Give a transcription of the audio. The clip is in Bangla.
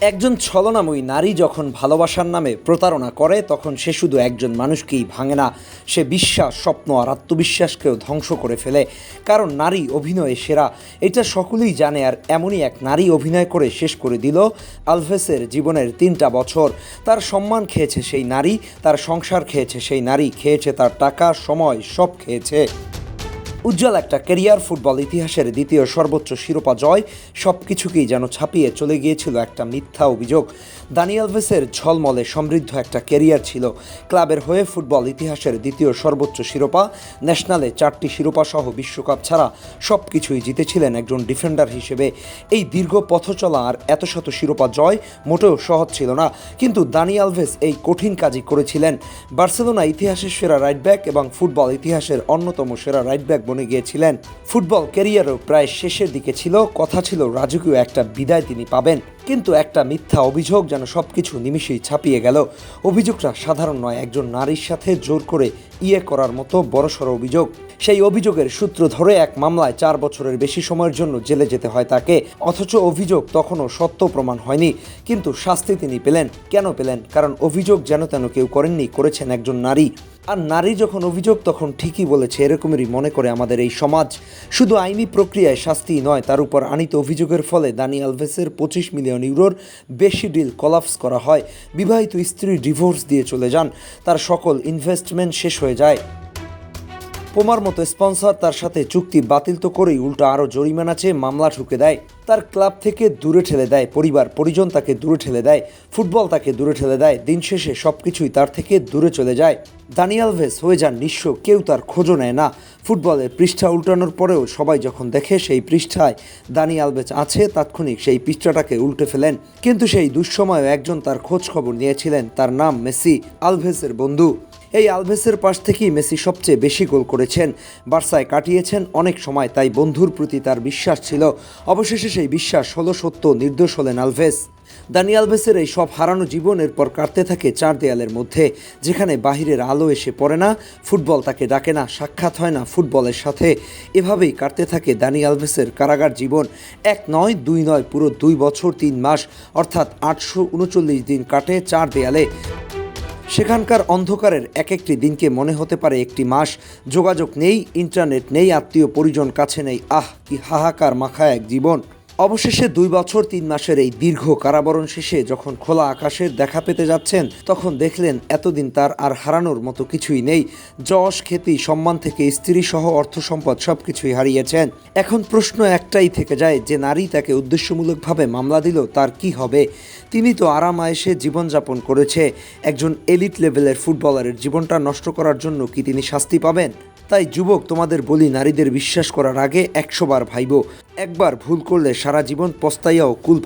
একজন ছলনাময়ী নারী যখন ভালোবাসার নামে প্রতারণা করে, তখন সে শুধু একজন মানুষকেই ভাঙে না, সে বিশ্বাস, স্বপ্ন আর আত্মবিশ্বাসকেও ধ্বংস করে ফেলে। কারণ নারী অভিনয়ে সেরা, এটা সকলেই জানে আর এমনই এক নারী অভিনয় করে শেষ করে দিল আলভেসের জীবনের তিনটা বছর। তার সম্মান খেয়েছে সেই নারী, তার সংসার খেয়েছে সেই নারী, খেয়েছে তার টাকা, সময়, সব খেয়েছে। উজ্জ্বল একটা ক্যারিয়ার, ফুটবল ইতিহাসের দ্বিতীয় সর্বোচ্চ শিরোপা জয় সব কিছুকেই যেন ছাপিয়ে চলে গিয়েছিল একটা মিথ্যা অভিযোগ। দানিয়েল ভেসের ঝলমলে সমৃদ্ধ একটা ক্যারিয়ার ছিল। ক্লাবের হয়ে ফুটবল ইতিহাসের দ্বিতীয় সর্বোচ্চ শিরোপা, ন্যাশনালে চারটি শিরোপা সহ বিশ্বকাপ ছাড়া সব কিছুই জিতেছিলেন একজন ডিফেন্ডার হিসেবে। এই দীর্ঘ পথ চলা আর এত শত শিরোপা জয় মোটেও সহজ ছিল না। কিন্তু দানি আলভেস এই কঠিন কাজই করেছিলেন। বার্সেলোনা ইতিহাসের সেরা রাইট ব্যাক এবং ফুটবল ইতিহাসের অন্যতম সেরা রাইট ব্যাক বনে গিয়েছিলেন, ফুটবল ক্যারিয়ারও প্রায় শেষের দিকে ছিল। কথা ছিল, রাজকীয় একটা বিদায় তিনি পাবেন। কিন্তু একটা মিথ্যা অভিযোগ যেন সবকিছু নিমিষেই ছাপিয়ে গেল। অভিযোগটা সাধারণ নয়, একজন নারীর সাথে জোর করে ইয়ে করার মতো বড়সড় অভিযোগ। সেই অভিযোগের সূত্র ধরে এক মামলায় চার বছরের বেশি সময়ের জন্য জেলে যেতে হয় তাকে। অথচ অভিযোগ তখনও সত্য প্রমাণ হয়নি। কিন্তু শাস্তি তিনি পেলেন। কেন পেলেন? কারণ অভিযোগ যেন তেন কেউ করেননি, করেছেন একজন নারী। আর নারী যখন অভিযোগ তখন ঠিকই বলেছে, এরকমেরই মনে করে আমাদের এই সমাজ। শুধু আইনি প্রক্রিয়ায় শাস্তি নয়, তার উপর আনিত অভিযোগের ফলে দানি আলভেসের পঁচিশ মিলিয়ন ইউরোর বেশি ডিল কলাপস করা হয়। বিবাহিত স্ত্রী ডিভোর্স দিয়ে চলে যান, তার সকল ইনভেস্টমেন্ট শেষ হয়ে যায়। পোমার মতো স্পন্সর তার সাথে চুক্তি বাতিল তো করেই উল্টো আরও জরিমানা চেয়ে মামলা ঠুকে দেয়। তার ক্লাব থেকে দূরে ঠেলে দেয়, পরিবার, পরিজন তাকে দূরে ঠেলে দেয়, ফুটবল তাকে দূরে ঠেলে দেয়, দিন শেষে সব কিছুই তার থেকে দূরে চলে যায়। দানিয়াল ভেস হয়ে যান নিঃস্ব, কেউ তার খোঁজও নেয় না। ফুটবলের পৃষ্ঠা উল্টানোর পরেও সবাই যখন দেখে সেই পৃষ্ঠায় দানি আলভেজ আছে, তাৎক্ষণিক সেই পৃষ্ঠাটাকে উল্টে ফেলেন। কিন্তু সেই দুঃসময়ে একজন তার খোঁজ খবর নিয়েছিলেন, তার নাম মেসি আলভেসের বন্ধু। এই আলভেসের পাশ থেকেই মেসি সবচেয়ে বেশি গোল করেছেন। বার্সায় কাটিয়েছেন অনেক সময়, তাই বন্ধুর প্রতি তার বিশ্বাস ছিল। অবশেষে সেই বিশ্বাস হলো সত্য, নির্দোষ হলেন আলভেস। দানি আলভেসের এই সব হারানো জীবন এরপর কাটতে থাকে চার দেয়ালের মধ্যে, যেখানে বাহিরের আলো এসে পড়ে না, ফুটবল তাকে ডাকে না, সাক্ষাৎ হয় না ফুটবলের সাথে। এভাবেই কাটতে থাকে দানি আলভেসের কারাগার জীবন। এক নয়, দুই নয়, পুরো দুই বছর, তিন মাস, অর্থাৎ আটশো উনচল্লিশ দিন কাটে চার দেয়ালে। সেখানকার অন্ধকারের এক একটি দিনকে মনে হতে পারে একটি মাস। যোগাযোগ নেই, ইন্টারনেট নেই, আত্মীয় পরিজন কাছে নেই। আহ, কি হাহাকার মাখা এক জীবন। অবশেষে দুই বছর তিন মাসের এই দীর্ঘ কারাবরণ শেষে যখন খোলা আকাশের দেখা পেতে যাচ্ছেন, তখন দেখলেন এতদিন তার আর হারানোর মতো কিছুই নেই। যশ, খ্যাতি, সম্মান থেকে স্ত্রী সহ অর্থ সম্পদ সব কিছুই হারিয়েছেন। এখন প্রশ্ন একটাই থেকে যায়, যে নারী তাকে উদ্দেশ্যমূলকভাবে মামলা দিল, তার কি হবে? তিনি তো আরাম আয়েসে জীবনযাপন করেছে। একজন এলিট লেভেলের ফুটবলারের জীবনটা নষ্ট করার জন্য কি তিনি শাস্তি পাবেন? তাই যুবক, তোমাদের বলি, নারীদের বিশ্বাস করার আগে একশোবার ভাইব। একবার ভুল করলে সারা জীবন পস্তাইয়াও কুল